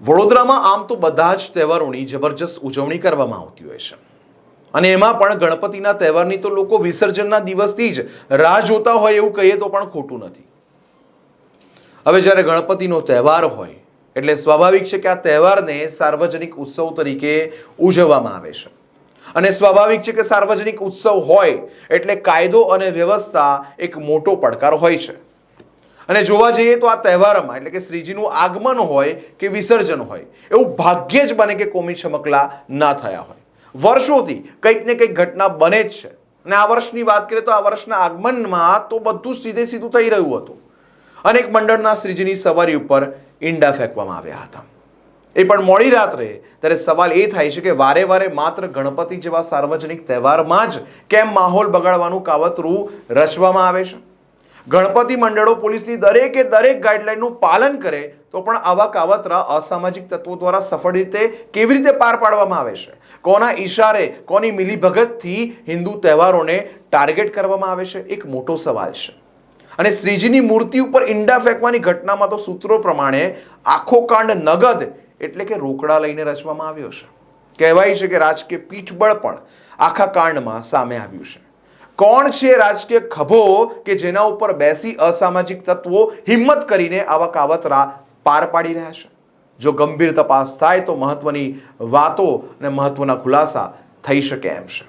વડોદરામાં આમ તો બધા જ તહેવારોની જબરજસ્ત ઉજવણી કરવામાં આવતી હોય છે. અને એમાં પણ ગણપતિના તહેવારની તો લોકો વિસર્જનના દિવસથી જ રાહ જોતા હોય એવું કહીએ તો પણ ખોટું નથી. હવે જ્યારે ગણપતિનો તહેવાર હોય, એટલે સ્વાભાવિક છે કે આ તહેવારને સાર્વજનિક ઉત્સવ તરીકે ઉજવવામાં આવે છે. અને સ્વાભાવિક છે કે સાર્વજનિક ઉત્સવ હોય, એટલે કાયદો અને વ્યવસ્થા એક મોટો પડકાર હોય છે. અને જોવા જઈએ તો આ તહેવારમાં, એટલે કે શ્રીજીનું આગમન હોય કે વિસર્જન હોય, એવું ભાગ્યે જ બને કે કોમી ચમકલા ના થયા હોય. વર્ષોથી કંઈક ને કંઈક ઘટના બને જ છે. અને આ વર્ષની વાત કરીએ તો આ વર્ષના આગમનમાં તો બધું સીધે સીધું થઈ રહ્યું હતું. અનેક મંડળના શ્રીજીની સવારી ઉપર ઈંડા ફેંકવામાં આવ્યા હતા. એ પણ મોડી રાત્રે ત્યારે સવાલ એ થાય છે કે વારે વારે માત્ર ગણપતિ જેવા સાર્વજનિક તહેવારમાં જ કેમ માહોલ બગાડવાનું કાવતરું રચવામાં આવે છે? ગણપતિ મંડળો પોલીસની દરેકે દરેક ગાઈડલાઈનનું પાલન કરે, તો પણ આવા કાવતરા અસામાજિક તત્વો દ્વારા સફળ રીતે કેવી રીતે પાર પાડવામાં આવે છે? કોના ઈશારે, કોની મિલીભગતથી હિન્દુ તહેવારોને ટાર્ગેટ કરવામાં આવે છે? એક મોટો સવાલ છે. અને શ્રીજીની મૂર્તિ ઉપર ઈંડા ફેંકવાની ઘટનામાં તો સૂત્રો પ્રમાણે આખો કાંડ નગદ એટલે કે રોકડા લઈને રચવામાં આવ્યો છે. કહેવાય છે કે રાજકીય પીઠબળ પણ આખા કાંડમાં સામે આવ્યું છે. કોણ છે રાજકીય ખભો કે જેના ઉપર બેસી અસામાજિક તત્વો હિંમત કરીને આવા કાવતરા પાર પાડી રહ્યા છે? જો ગંભીર તપાસ થાય તો મહત્વની વાતો અને મહત્વના ખુલાસા થઈ શકે એમ છે.